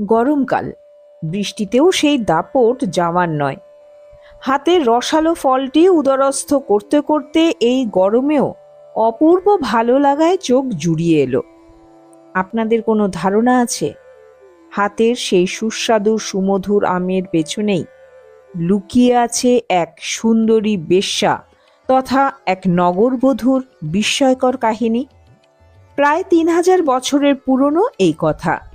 গরমকাল। বৃষ্টিতেও সেই দাপট যাওয়ার নয়। হাতের রসালো ফলটি উদরস্থ করতে করতে এই গরমেও অপূর্ব ভালো লাগায় চোখ জুড়িয়ে এলো। আপনাদের কোনো ধারণা আছে? হাতের সেই সুস্বাদু সুমধুর আমের পেছনেই লুকিয়ে আছে এক সুন্দরী বেশ্যা তথা এক নগরবধূর বিস্ময়কর কাহিনী। প্রায় তিন হাজার বছরের পুরনো এই কথা।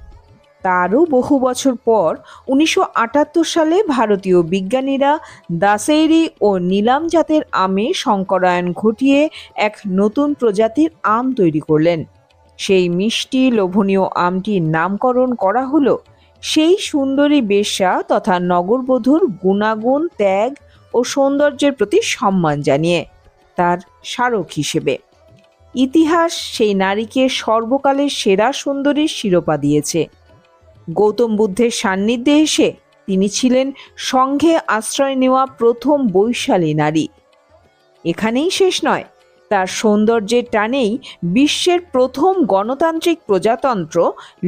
তারও বহু বছর পর উনিশশো আটাত্তর সালে ভারতীয় বিজ্ঞানীরা দাসেরি ও নীলাম জাতের আমে সংকরায়ন ঘটিয়ে এক নতুন প্রজাতির আম তৈরি করলেন। সেই মিষ্টি, লোভনীয় আমটির নামকরণ করা হলো সেই সুন্দরী বেশ্যা তথা নগরবধূর গুণাগুণ, ত্যাগ ও সৌন্দর্যের প্রতি সম্মান জানিয়ে তার স্মারক হিসেবে। ইতিহাস সেই নারীকে সর্বকালের সেরা সুন্দরীর শিরোপা দিয়েছে। গৌতম বুদ্ধের সান্নিধ্যে এসে তিনি ছিলেন সংঘে আশ্রয় নেওয়া প্রথম বৈশালী নারী। এখানেই শেষ নয়, তার সৌন্দর্যের টানেই বিশ্বের প্রথম গণতান্ত্রিক প্রজাতন্ত্র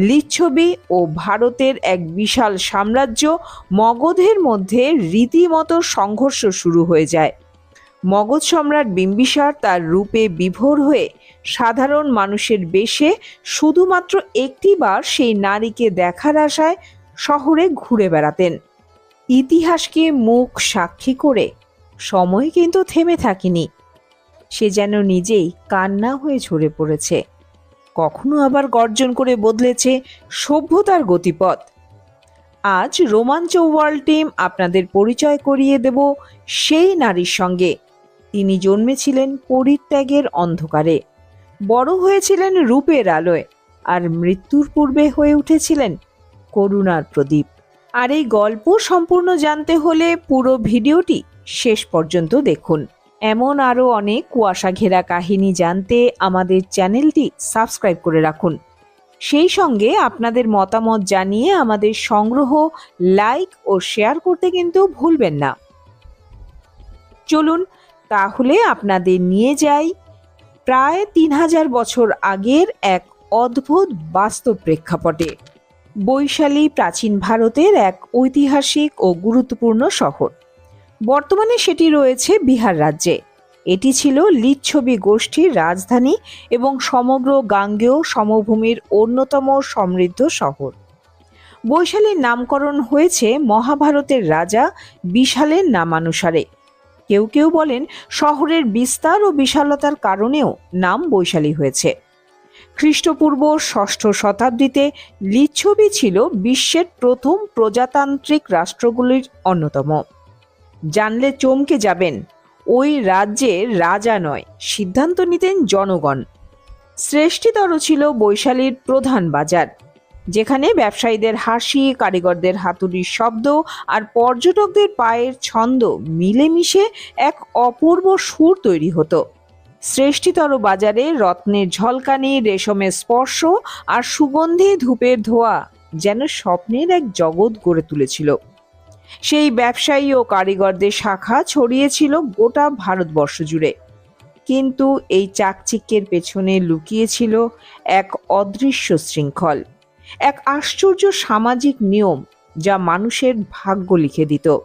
লিচ্ছবি ও ভারতের এক বিশাল সাম্রাজ্য মগধের মধ্যে রীতিমতো সংঘর্ষ শুরু হয়ে যায়। মগধ সম্রাট বিম্বিসার তার রূপে বিভোর হয়ে সাধারণ মানুষের বেশে শুধুমাত্র একটিবার সেই নারীকে দেখার আশায় শহরে ঘুরে বেড়াতেন। ইতিহাসকে মুখ সাক্ষী করে সময় কিন্তু থেমে থাকেনি। সে যেন নিজেই কান্না হয়ে ঝরে পড়েছে। কখনো আবার গর্জন করে বদলেছে সভ্যতার গতিপথ। আজ রোমাঞ্চ ওয়ার্ল্ড টিম আপনাদের পরিচয় করিয়ে দেব সেই নারীর সঙ্গে। তিনি জন্মেছিলেন পরিত্যাগের অন্ধকারে। বড় হয়েছিলেন রূপের আলোয় আর মৃত্যুর পূর্বে হয়ে উঠেছিলেন করুণার প্রদীপ। আর এই গল্প সম্পূর্ণ জানতে হলে পুরো ভিডিওটি শেষ পর্যন্ত দেখুন। এমন আরও অনেক কুয়াশা ঘেরা কাহিনী জানতে আমাদের চ্যানেলটি সাবস্ক্রাইব করে রাখুন। সেই সঙ্গে আপনাদের মতামত জানিয়ে আমাদের সংগ্রহ, লাইক ও শেয়ার করতে কিন্তু ভুলবেন না। চলুন তাহলে আপনাদের নিয়ে যাই প্রায় তিন হাজার বছর আগের এক অদ্ভুত বাস্তব প্রেক্ষাপটে, বৈশালী প্রাচীন ভারতের এক ঐতিহাসিক ও গুরুত্বপূর্ণ শহর। বর্তমানে সেটি রয়েছে বিহার রাজ্যে। এটি ছিল লিচ্ছবি গোষ্ঠীর রাজধানী এবং সমগ্র গাঙ্গেয় সমভূমির অন্যতম সমৃদ্ধ শহর। বৈশালীর নামকরণ হয়েছে মহাভারতের রাজা বিশালের নামানুসারে। কেউ কেউ বলেন শহরের বিস্তার ও বিশালতার কারণেও নাম বৈশালী হয়েছে। খ্রিস্টপূর্ব ষষ্ঠ শতাব্দীতে লিচ্ছবি ছিল বিশ্বের প্রথম প্রজাতান্ত্রিক রাষ্ট্রগুলির অন্যতম। জানলে চমকে যাবেন, ওই রাজ্যের রাজা নয়, সিদ্ধান্ত নিতেন জনগণ। শ্রেষ্ঠীতর ছিল বৈশালীর প্রধান বাজার। যেখানে ব্যবসায়ীদের হাসি, কারিগরদের হাতুড়ির শব্দ আর পর্যটকদের পায়ের ছন্দ মিলেমিশে এক অপূর্ব সুর তৈরি হতো। শ্রেষ্ঠতর বাজারে রত্নের ঝলকানি রেশমের স্পর্শ আর সুগন্ধি ধূপের ধোয়া যেন স্বপ্নের এক জগৎ গড়ে তুলেছিল। সেই ব্যবসায়ী ও কারিগরদের শাখা ছড়িয়েছিল গোটা ভারতবর্ষ জুড়ে। কিন্তু এই চাকচিক্যের পেছনে লুকিয়েছিল এক অদৃশ্য শৃঙ্খল। এক আশ্চর্য সামাজিক নিয়ম যা মানুষের ভাগ্য লিখে দিত।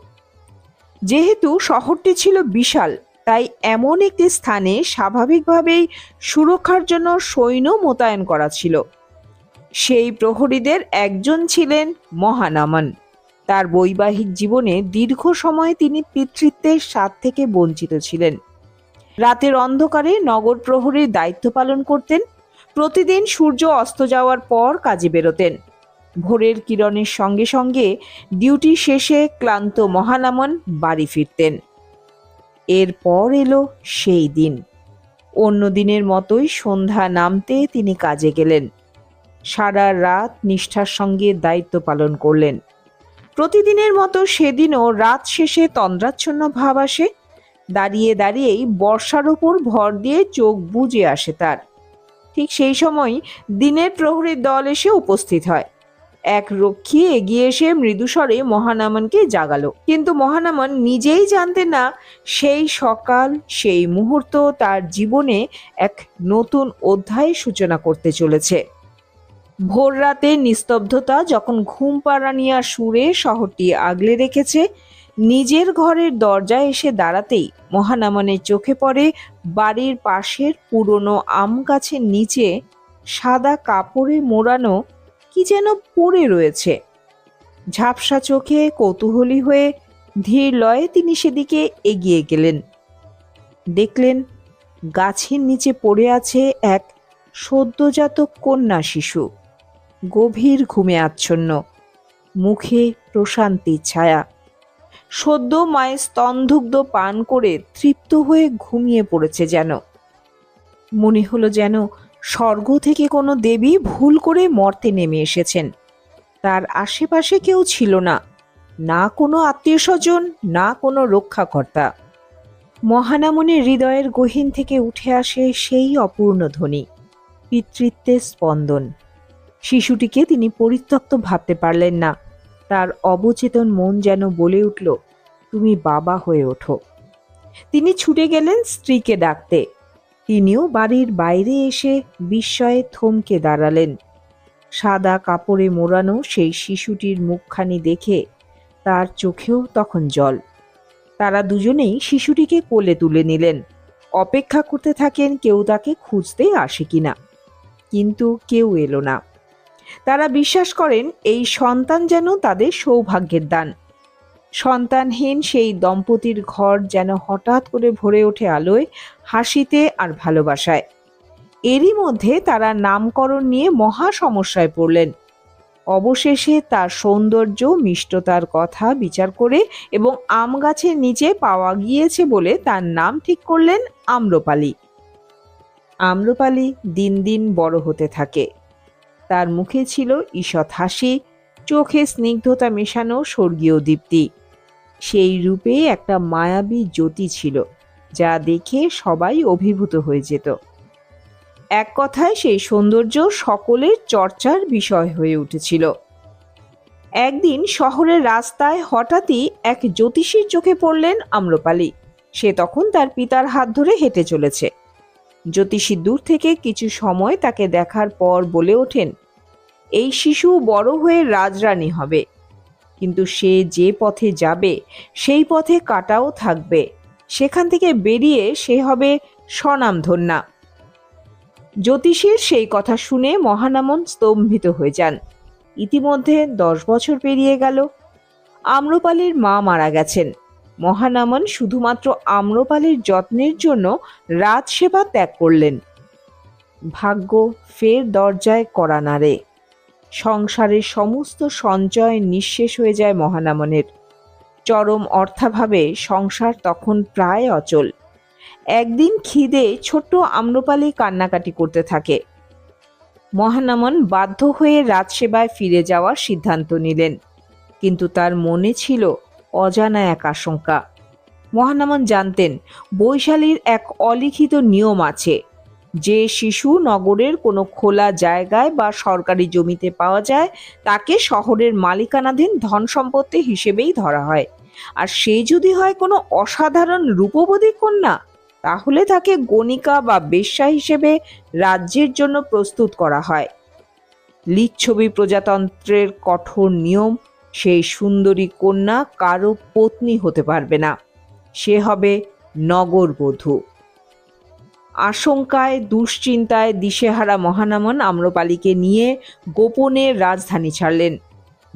যেহেতু শহরটি ছিল বিশাল, তাই এমন একটি স্থানে স্বাভাবিকভাবেই সুরক্ষার জন্য সৈন্য মোতায়েন করা ছিল। সেই প্রহরীদের একজন ছিলেন মহানামন। তার বৈবাহিক জীবনে দীর্ঘ সময় তিনি পিতৃত্বের স্বাদ থেকে বঞ্চিত ছিলেন। রাতের অন্ধকারে নগর প্রহরীর দায়িত্ব পালন করতেন প্রতিদিন সূর্য অস্ত যাওয়ার পর কাজে বেরোতেন। ভোরের কিরণের সঙ্গে সঙ্গে ডিউটি শেষে ক্লান্ত মহানামন বাড়ি ফিরতেন। এরপর এলো সেই দিন। অন্য দিনের মতোই সন্ধ্যা নামতে তিনি কাজে গেলেন। সারা রাত নিষ্ঠার সঙ্গে দায়িত্ব পালন করলেন। প্রতিদিনের মতো সেদিনও রাত শেষে তন্দ্রাচ্ছন্ন ভাব আসে। দাঁড়িয়ে দাঁড়িয়েই বর্ষার উপর ভর দিয়ে চোখ বুজে আসে তার। ঠিক সেই সময় দিনের প্রহরীর দল এসে উপস্থিত হয়। এক রক্ষী এগিয়ে এসে মৃদুস্বরে মহানামনকে জাগালো। কিন্তু মহানামন নিজেই জানতেন না, সেই সকাল, সেই মুহূর্ত তার জীবনে এক নতুন অধ্যায় সূচনা করতে চলেছে। ভোর রাতে নিস্তব্ধতা যখন ঘুম পাড়ানিয়া সুরে শহরটি আগলে রেখেছে নিজের ঘরের দরজায় এসে দাঁড়াতেই মহানামনের চোখে পড়ে বাড়ির পাশের পুরনো আম গাছের নিচে সাদা কাপড়ে মোড়ানো কি যেন পড়ে রয়েছে। ঝাপসা চোখে কৌতূহলী হয়ে ধীর লয়ে তিনি সেদিকে এগিয়ে গেলেন। দেখলেন গাছের নিচে পড়ে আছে এক সদ্যজাত কন্যা শিশু। গভীর ঘুমে আচ্ছন্ন। মুখে প্রশান্তির ছায়া। সদ্য মায়ের স্তনধুগ্ধ পান করে তৃপ্ত হয়ে ঘুমিয়ে পড়েছে যেন। মনে হলো যেন স্বর্গ থেকে কোনো দেবী ভুল করে মর্তে নেমে এসেছেন। তার আশেপাশে কেউ ছিল না না কোনো আত্মীয় স্বজন, না কোনো রক্ষাকর্তা। মহানামনের হৃদয়ের গহীন থেকে উঠে আসে সেই অপূর্ণ ধ্বনি, পিতৃত্বের স্পন্দন। শিশুটিকে তিনি পরিত্যক্ত ভাবতে পারলেন না। তার অবচেতন মন যেন বলে উঠল, তুমি বাবা হয়ে ওঠো। তিনি ছুটে গেলেন স্ত্রীকে ডাকতে। তিনিও বাড়ির বাইরে এসে বিস্ময়ে থমকে দাঁড়ালেন। সাদা কাপড়ে মোড়ানো সেই শিশুটির মুখখানি দেখে তার চোখেও তখন জল। তারা দুজনেই শিশুটিকে কোলে তুলে নিলেন। অপেক্ষা করতে থাকেন কেউ তাকে খুঁজতে আসে কিনা। কিন্তু কেউ এলো না। তারা বিশ্বাস করেন এই সন্তান যেন তাদের সৌভাগ্যের দান। সন্তানহীন সেই দম্পতির ঘর যেন হঠাৎ করে ভরে ওঠে আলোয়, হাসিতে আর ভালোবাসায়। এরই মধ্যে তারা নামকরণ নিয়ে মহা সমস্যায় পড়লেন। অবশেষে তার সৌন্দর্য, মিষ্টতার কথা বিচার করে এবং আম গাছের নিচে পাওয়া গিয়েছে বলে তার নাম ঠিক করলেন আম্রপালি। আম্রপালি দিন দিন বড় হতে থাকে। তার মুখে ছিল ঈষৎ হাসি, চোখে স্নিগ্ধতা মেশানো স্বর্গীয় দীপ্তি। সেই রূপে একটা মায়াবী জ্যোতি ছিল, যা দেখে সবাই অভিভূত হয়ে যেত। এক কথায় সেই সৌন্দর্য সকলের চর্চার বিষয় হয়ে উঠেছিল। একদিন শহরের রাস্তায় হঠাৎই এক জ্যোতিষীর চোখে পড়লেন আম্রপালি। সে তখন তার পিতার হাত ধরে হেঁটে চলেছে। জ্যোতিষী দূর থেকে কিছু সময় তাকে দেখার পর বলে ওঠেন, এই শিশু বড় হয়ে রাজরানী হবে। কিন্তু সে যে পথে যাবে, সেই পথে কাটাও থাকবে। সেখান থেকে বেরিয়ে সে হবে স্বনামধন্যা জ্যোতিষীর সেই কথা শুনে মহানামন স্তম্ভিত হয়ে যান। ইতিমধ্যে দশ বছর পেরিয়ে গেল। আম্রপালির মা মারা গেছেন। মহানামন শুধুমাত্র আম্রপালির যত্নের জন্য রাজসেবা ত্যাগ করলেন। ভাগ্য ফের দরজায় করা নাড়ে। সংসারের সমস্ত সঞ্চয় নিঃশেষ হয়ে যায় মহানামনের। চরম অর্থাভাবে সংসার তখন প্রায় অচল। একদিন খিদে ছোট্ট আম্রপালি কান্নাকাটি করতে থাকে। মহানামন বাধ্য হয়ে রাজসেবায় ফিরে যাওয়ার সিদ্ধান্ত নিলেন। কিন্তু তার মনে ছিল অজানা এক আশঙ্কা। মহানামন জানতেন, বৈশালীর এক অলিখিত নিয়ম আছে। যে শিশু নগরের কোনো খোলা জায়গায় বা সরকারি জমিতে পাওয়া যায়, তাকে শহরের মালিকানাধীন ধন সম্পত্তি হিসেবেই ধরা হয়। আর সে যদি হয় কোনো অসাধারণ রূপবতী কন্যা, তাহলে তাকে গণিকা বা বেশ্যা হিসেবে রাজ্যের জন্য প্রস্তুত করা হয়। লিচ্ছবি প্রজাতন্ত্রের কঠোর নিয়ম সেই সুন্দরী কন্যা কারও পত্নী হতে পারবে না। সে হবে নগরবধূ আশঙ্কায়, দুশ্চিন্তায় দিশেহারা মহানামন আম্রপালিকে নিয়ে গোপনে রাজধানী ছাড়লেন।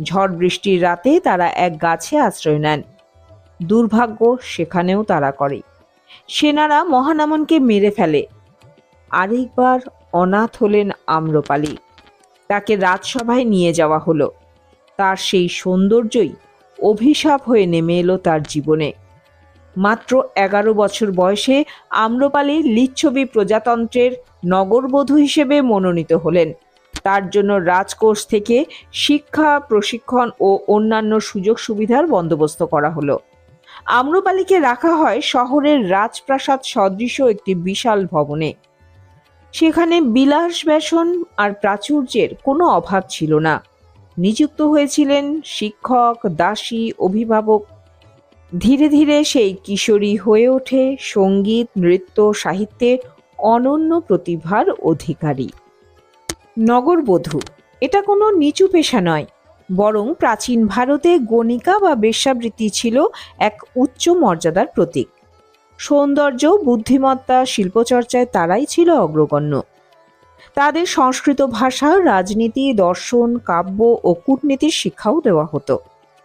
ঝড় বৃষ্টির রাতে তারা এক গাছে আশ্রয় নেন। দুর্ভাগ্য সেখানেও তারা করে। সেনারা মহানামনকে মেরে ফেলে। আরেকবার অনাথ হলেন আম্রপালি। তাকে রাজসভায় নিয়ে যাওয়া হলো। তার সেই সৌন্দর্যই অভিশাপ হয়ে নেমে এলো তার জীবনে। মাত্র এগারো বছর বয়সে আম্রপালি লিচ্ছবি প্রজাতন্ত্রের নগরবধূ হিসেবে মনোনীত হলেন। তার জন্য রাজকোষ থেকে শিক্ষা, প্রশিক্ষণ ও অন্যান্য সুযোগ সুবিধার বন্দোবস্ত করা হলো। আম্রপালিকে রাখা হয় শহরের রাজপ্রাসাদ সদৃশ একটি বিশাল ভবনে। সেখানে বিলাস ব্যসন আর প্রাচুর্যের কোনো অভাব ছিল না। নিযুক্ত হয়েছিলেন শিক্ষক, দাসী, অভিভাবক। ধীরে ধীরে সেই কিশোরী হয়ে ওঠে সংগীত, নৃত্য সাহিত্যে অনন্য প্রতিভার অধিকারী। নগরবধূ, এটা কোনো নিচু পেশা নয়, বরং প্রাচীন ভারতে গণিকা বা বেশ্যাবৃত্তি ছিল এক উচ্চ মর্যাদার প্রতীক। সৌন্দর্য, বুদ্ধিমত্তা, শিল্পচর্চায় তারাই ছিল অগ্রগণ্য। তাদের সংস্কৃত ভাষা, রাজনীতি, দর্শন, কাব্য ও কূটনীতির শিক্ষাও দেওয়া হতো।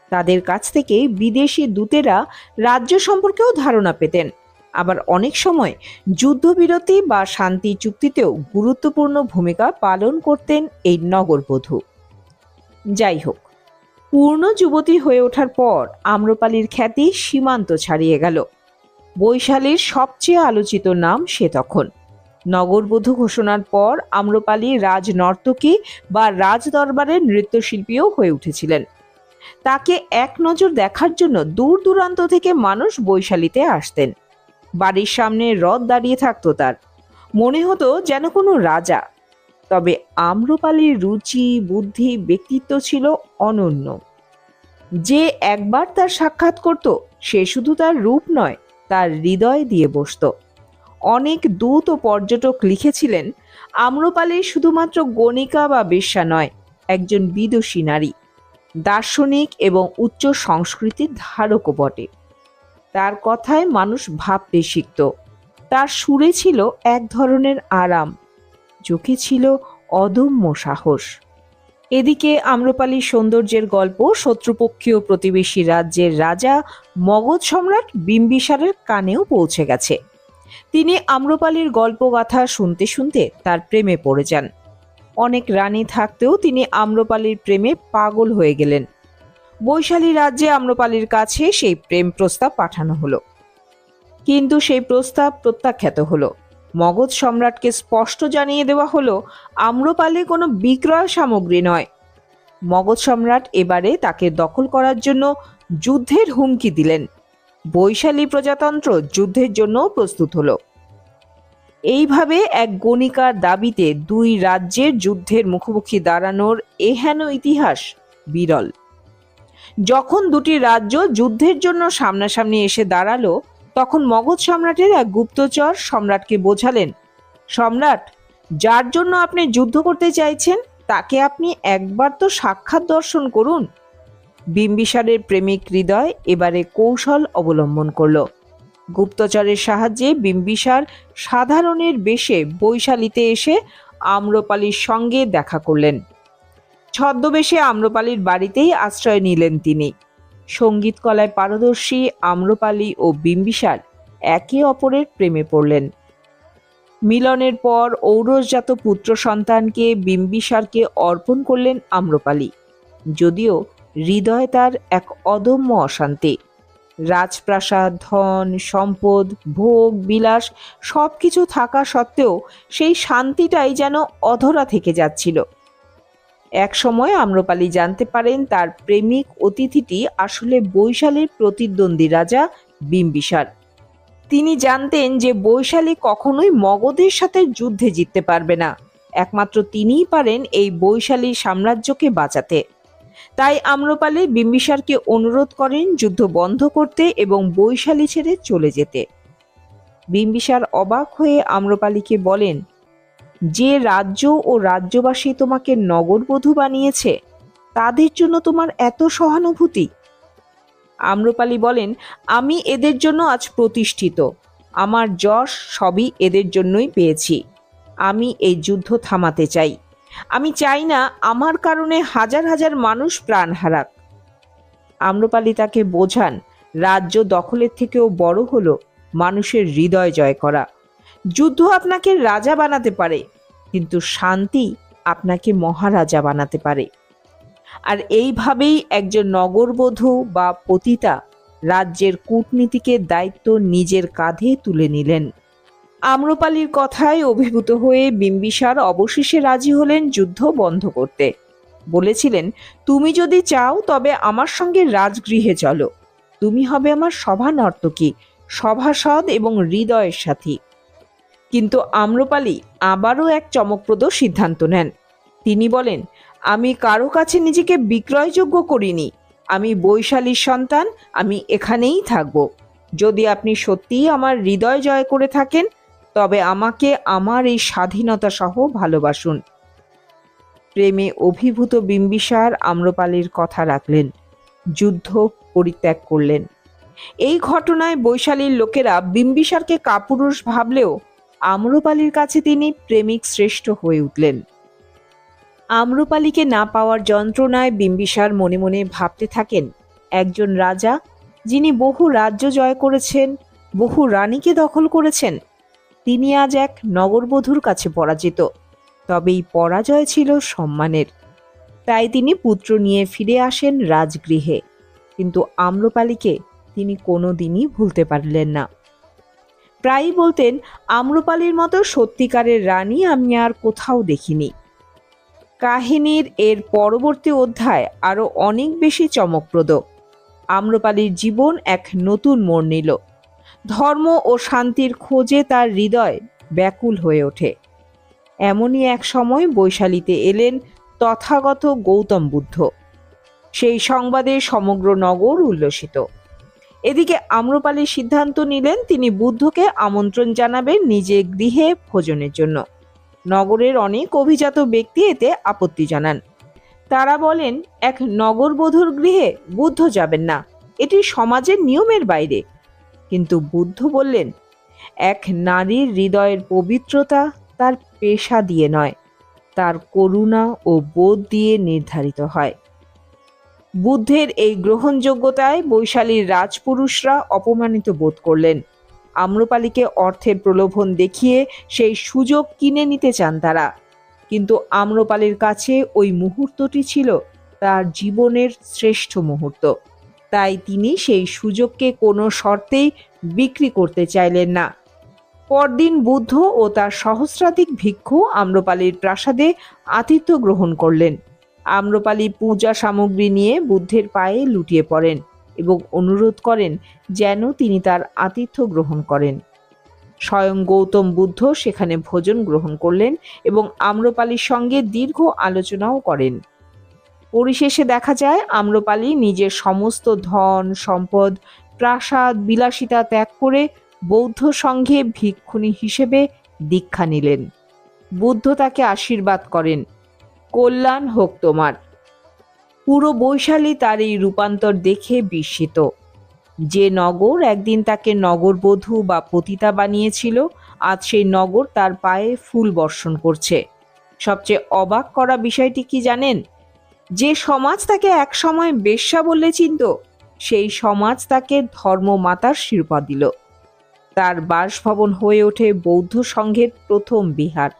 তাদের কাছ থেকে বিদেশি দূতেরা রাজ্য সম্পর্কেও ধারণা পেতেন। আবার অনেক সময় যুদ্ধবিরতি বা শান্তি চুক্তিতেও গুরুত্বপূর্ণ ভূমিকা পালন করতেন এই নগরবধূ। যাই হোক, পূর্ণ যুবতী হয়ে ওঠার পর আম্রপালির খ্যাতি সীমান্ত ছাড়িয়ে গেল। বৈশালীর সবচেয়ে আলোচিত নাম সে তখন। নগরবধূ ঘোষণার পর আম্রপালি রাজ নর্তকী বা রাজ দরবারের নৃত্যশিল্পীও হয়ে উঠেছিলেন। তাকে এক নজর দেখার জন্য দূর দূরান্ত থেকে মানুষ বৈশালীতে আসতেন। বাড়ির সামনে রথ দাঁড়িয়ে থাকতো তার। মনে হতো যেন কোনো রাজা। তবে আম্রপালির রুচি, বুদ্ধি, ব্যক্তিত্ব ছিল অনন্য। যে একবার তার সাক্ষাৎ করত, সে শুধু তার রূপ নয়, তার হৃদয় দিয়ে বসত। অনেক দূত ও পর্যটক লিখেছিলেন, আম্রপালি শুধুমাত্র গণিকা বা বেশ্যা নয়, একজন বিদুষী নারী। দার্শনিক এবং উচ্চ সংস্কৃতির ধারকও বটে। তার কথায় মানুষ ভাবতে শিখত। তার সুরে ছিল এক ধরনের আরাম। চোখে ছিল অদম্য সাহস। এদিকে আম্রপালির সৌন্দর্যের গল্প শত্রুপক্ষীয় প্রতিবেশী রাজ্যের রাজা মগধ সম্রাট বিম্বিসারের কানেও পৌঁছে গেছে। তিনি আম্রপালির গল্পগাথা শুনতে শুনতে তার প্রেমে পড়ে যান। অনেক রানী থাকতেও তিনি আম্রপালির প্রেমে পাগল হয়ে গেলেন। বৈশালী রাজ্যে আম্রপালির কাছে সেই প্রেম প্রস্তাব পাঠানো হলো। কিন্তু সেই প্রস্তাব প্রত্যাখ্যাত হলো। মগধ সম্রাটকে স্পষ্ট জানিয়ে দেওয়া হলো, আম্রপালি কোনো বিক্রয় সামগ্রী নয়। মগধ সম্রাট এবারে তাকে দখল করার জন্য যুদ্ধের হুমকি দিলেন। বৈশালী প্রজাতন্ত্র যুদ্ধের জন্য প্রস্তুত হলো। এইভাবে এক গণিকার দাবিতে দুই রাজ্যের যুদ্ধের মুখোমুখি দাঁড়ানোর এহেন ইতিহাস বিরল। যখন দুটি রাজ্য যুদ্ধের জন্য সামনাসামনি এসে দাঁড়াল, তখন মগধ সম্রাটের এক গুপ্তচর সম্রাটকে বোঝালেন, সম্রাট, যার জন্য আপনি যুদ্ধ করতে চাইছেন, তাকে আপনি একবার তো সাক্ষাৎ দর্শন করুন। বিম্বিসারের প্রেমিক হৃদয় এবারে কৌশল অবলম্বন করল। গুপ্তচরের সাহায্যে বিম্বিসার সাধারণের বেশে বৈশালীতে এসে আম্রপালির সঙ্গে দেখা করলেন। ছদ্মবেশে আম্রপালির বাড়িতেই আশ্রয় নিলেন তিনি। সংগীত কলায় পারদর্শী আম্রপালি ও বিম্বিসার একে অপরের প্রেমে পড়লেন। মিলনের পর ঔরসজাত পুত্র সন্তানকে বিম্বিসারকে অর্পণ করলেন আম্রপালি। যদিও হৃদয় তার এক অদম্য অশান্তি। রাজপ্রাসাদ, ধন, সম্পদ, ভোগ, বিলাস সব কিছু থাকা সত্ত্বেও সেই শান্তিটাই যেন অধরা থেকে যাচ্ছিল। এক সময় আম্রপালি জানতে পারেন তার প্রেমিক অতিথিটি আসলে বৈশালীর প্রতিদ্বন্দ্বী রাজা বিম্বিসার। তিনি জানতেন যে বৈশালী কখনোই মগধের সাথে যুদ্ধে জিততে পারবে না। একমাত্র তিনিই পারেন এই বৈশালী সাম্রাজ্যকে বাঁচাতে। তাই আম্রপালি বিম্বিসারকে অনুরোধ করেন যুদ্ধ বন্ধ করতে এবং বৈশালী ছেড়ে চলে যেতে। বিম্বিসার অবাক হয়ে আম্রপালিকে বলেন, যে রাজ্য ও রাজ্যবাসী তোমাকে নগরবধূ বানিয়েছে, তাদের জন্য তোমার এত সহানুভূতি? আম্রপালি বলেন, আমি এদের জন্য আজ প্রতিষ্ঠিত। আমার যশ সবই এদের জন্যই পেয়েছি। আমি এই যুদ্ধ থামাতে চাই। আমি চাই না আমার কারণে হাজার হাজার মানুষ প্রাণ হারাক। আম্রপালি তাকে বোঝান, রাজ্য দখলের থেকেও বড় হলো মানুষের হৃদয় জয় করা। যুদ্ধ আপনাকে রাজা বানাতে পারে, কিন্তু শান্তি আপনাকে মহারাজা বানাতে পারে। আর এইভাবেই একজন নগরবধূ বা পতিতা রাজ্যের কূটনীতিকে দায়িত্ব নিজের কাঁধে তুলে নিলেন। আম্রপালির কথায় অভিভূত হয়ে বিম্বিসার অবশেষে রাজি হলেন যুদ্ধ বন্ধ করতে। বলেছিলেন, তুমি যদি চাও তবে আমার সঙ্গে রাজগৃহে চলো। তুমি হবে আমার সভা নর্তকী, সভাসদ এবং হৃদয়ের সাথী। কিন্তু আম্রপালি আবারও এক চমকপ্রদ সিদ্ধান্ত নেন। তিনি বলেন, আমি কারও কাছে নিজেকে বিক্রয়যোগ্য করিনি। আমি বৈশালীর সন্তান, আমি এখানেই থাকব। যদি আপনি সত্যিই আমার হৃদয় জয় করে থাকেন তবে আমাকে আমার এই স্বাধীনতা সহ ভালোবাসুন। প্রেমে অভিভূত বিম্বিসার আম্রপালির কথা রাখলেন, যুদ্ধ পরিত্যাগ করলেন। এই ঘটনায় বৈশালীর লোকেরা বিম্বিসারকে কাপুরুষ ভাবলেও আম্রপালির কাছে তিনি প্রেমিক শ্রেষ্ঠ হয়ে উঠলেন। আম্রপালিকে না পাওয়ার যন্ত্রণায় বিম্বিসার মনে মনে ভাবতে থাকেন, একজন রাজা যিনি বহু রাজ্য জয় করেছেন, বহু রানীকে দখল করেছেন তিনি আজ এক নগরবধূর কাছে পরাজিত। তবে এই পরাজয় ছিল সম্মানের। তাই তিনি পুত্র নিয়ে ফিরে আসেন রাজগৃহে। কিন্তু আম্রপালিকে তিনি কোনো দিনই ভুলতে পারলেন না। প্রায়ই বলতেন, আম্রপালির মতো সত্যিকারের রানী আমি আর কোথাও দেখিনি। কাহিনীর এর পরবর্তী অধ্যায় আরও অনেক বেশি চমকপ্রদ। আম্রপালির জীবন এক নতুন মোড় নিল। ধর্ম ও শান্তির খোঁজে তার হৃদয় ব্যাকুল হয়ে ওঠে। এমনই এক সময় বৈশালীতে এলেন তথাগত গৌতম বুদ্ধ। সেই সংবাদে সমগ্র নগর উল্লসিত। এদিকে আম্রপালি সিদ্ধান্ত নিলেন তিনি বুদ্ধকে আমন্ত্রণ জানাবেন নিজে গৃহে ভোজনের জন্য। নগরের অনেক অভিজাত ব্যক্তি এতে আপত্তি জানান। তারা বলেন, এক নগরবধূর গৃহে বুদ্ধ যাবেন না। এটি সমাজের নিয়মের বাইরে। কিন্তু বুদ্ধ বললেন, এক নারীর হৃদয়ের পবিত্রতা তার পেশা দিয়ে নয়, তার করুণা ও বোধ দিয়ে নির্ধারিত হয়। বুদ্ধের এই গ্রহণযোগ্যতায় বৈশালীর রাজপুরুষরা অপমানিত বোধ করলেন। আম্রপালিকে অর্থের প্রলোভন দেখিয়ে সেই সুযোগ কিনে নিতে চান তারা। কিন্তু আম্রপালির কাছে ওই মুহূর্তটি ছিল তার জীবনের শ্রেষ্ঠ মুহূর্ত। তাই তিনি সেই সুযোগকে কোনো শর্তেই বিক্রি করতে চাইলেন না। পরদিন বুদ্ধ ও তার সহস্রাধিক ভিক্ষু আম্রপালির প্রাসাদে আতিথ্য গ্রহণ করলেন। আম্রপালি পূজা সামগ্রী নিয়ে বুদ্ধের পায়ে লুটিয়ে পড়েন এবং অনুরোধ করেন যেন তিনি তার আতিথ্য গ্রহণ করেন। স্বয়ং গৌতম বুদ্ধ সেখানে ভোজন গ্রহণ করলেন এবং আম্রপালির সঙ্গে দীর্ঘ আলোচনাও করেন। পরিশেষে দেখা যায়, আম্রপালি নিজের সমস্ত ধন, সম্পদ, প্রাসাদ, বিলাসিতা ত্যাগ করে বৌদ্ধ সংঘে ভিক্ষুণী হিসেবে দীক্ষা নিলেন। বুদ্ধ তাকে আশীর্বাদ করেন, কল্যাণ হোক তোমার। পুরো বৈশালী তার এই রূপান্তর দেখে বিস্মিত। যে নগর একদিন তাকে নগরবধূ বা পতিতা বানিয়েছিল, আজ সেই নগর তার পায়ে ফুল বর্ষণ করছে। সবচেয়ে অবাক করা বিষয়টি কি জানেন? যে সমাজ তাকে একসময় বেশ্যা বললে চিনত, সেই সমাজ তাকে ধর্মমাতার শিরোপা দিল। তার বাসভবন হয়ে ওঠে বৌদ্ধ সংঘের প্রথম বিহার।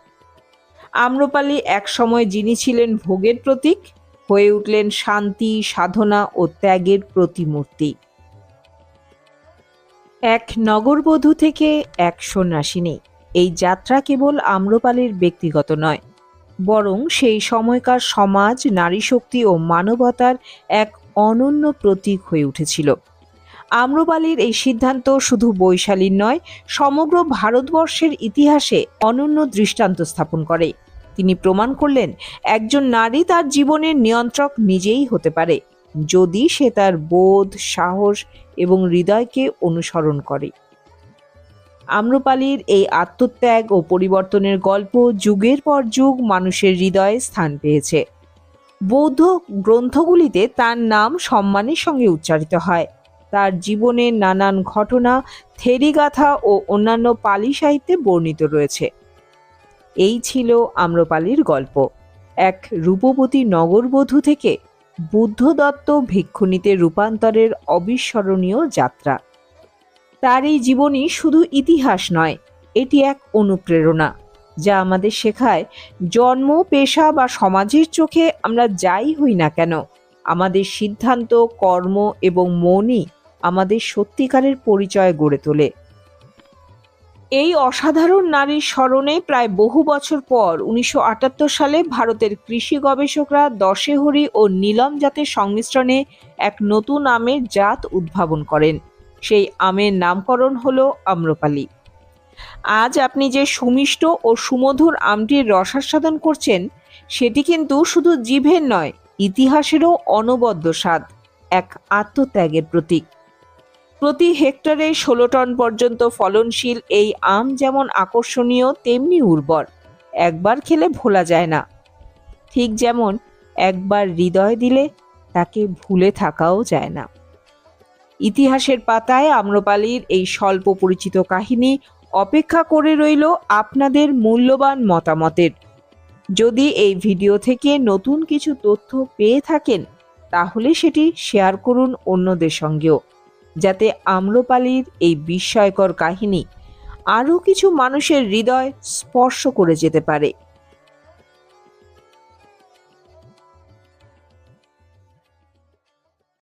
আম্রপালি একসময় যিনি ছিলেন ভোগের প্রতীক, হয়ে উঠলেন শান্তি, সাধনা ও ত্যাগের প্রতিমূর্তি। এক নগরবধূ থেকে এক সন্ন্যাসিনী এই যাত্রা কেবল আম্রপালির ব্যক্তিগত নয়। বরং সেই সময়কার সমাজ নারী শক্তি ও মানবতার এক অনন্য প্রতীক হয়ে উঠেছিল। আম্রপালির এই সিদ্ধান্ত শুধু বৈশালীর নয়, সমগ্র ভারতবর্ষের ইতিহাসে অনন্য দৃষ্টান্ত স্থাপন করে। তিনি প্রমাণ করলেন, একজন নারী তার জীবনের নিয়ন্ত্রক নিজেই হতে পারে, যদি সে তার বোধ, সাহস এবং হৃদয়কে অনুসরণ করে। আম্রপালির এই আত্মত্যাগ ও পরিবর্তনের গল্প যুগের পর যুগ মানুষের হৃদয়ে স্থান পেয়েছে। বৌদ্ধ গ্রন্থগুলিতে তার নাম সম্মানের সঙ্গে উচ্চারিত হয়। তার জীবনের নানান ঘটনা থেরিগাথা ও অন্যান্য পালি সাহিত্যে বর্ণিত রয়েছে। এই ছিল আম্রপালির গল্প। এক রূপবতী নগরবধূ থেকে বুদ্ধদত্ত ভিক্ষুণীতে রূপান্তরের অবিস্মরণীয় যাত্রা। তার এই জীবনী শুধু ইতিহাস নয়, এটি এক অনুপ্রেরণা, যা আমাদের শেখায় জন্ম, পেশা বা সমাজের চোখে আমরা যাই হই না কেন। আমাদের সিদ্ধান্ত, কর্ম এবং মনই আমাদের সত্যিকারের পরিচয় গড়ে তোলে। এই অসাধারণ নারীর স্মরণে প্রায় বহু বছর পর উনিশশো আটাত্তর সালে ভারতের কৃষি গবেষকরা দশেহরি ও নীলম জাতের সংমিশ্রণে এক নতুন আমের জাত উদ্ভাবন করেন। সেই আমের নামকরণ হল আম্রপালি। আজ আপনি যে সুমিষ্ট ও সুমধুর আমটির রসাস্বাদন করছেন, সেটি কিন্তু শুধু জিভের নয়, ইতিহাসেরও অনবদ্য স্বাদ, এক আত্মত্যাগের প্রতীক। প্রতি হেক্টরে ষোলো টন পর্যন্ত ফলনশীল এই আম যেমন আকর্ষণীয়, তেমনি উর্বর, একবার খেলে ভোলা যায় না। ঠিক যেমন একবার হৃদয় দিলে, তাকে ভুলে থাকাও যায় না। ইতিহাসের পাতায় আম্রপালির এই স্বল্প পরিচিত কাহিনী অপেক্ষা করে রইল আপনাদের মূল্যবান মতামতের। যদি এই ভিডিও থেকে নতুন কিছু তথ্য পেয়ে থাকেন, তাহলে সেটি শেয়ার করুন অন্যদের সঙ্গেও, যাতে আম্রপালির এই বিস্ময়কর কাহিনী আরও কিছু মানুষের হৃদয় স্পর্শ করে যেতে পারে।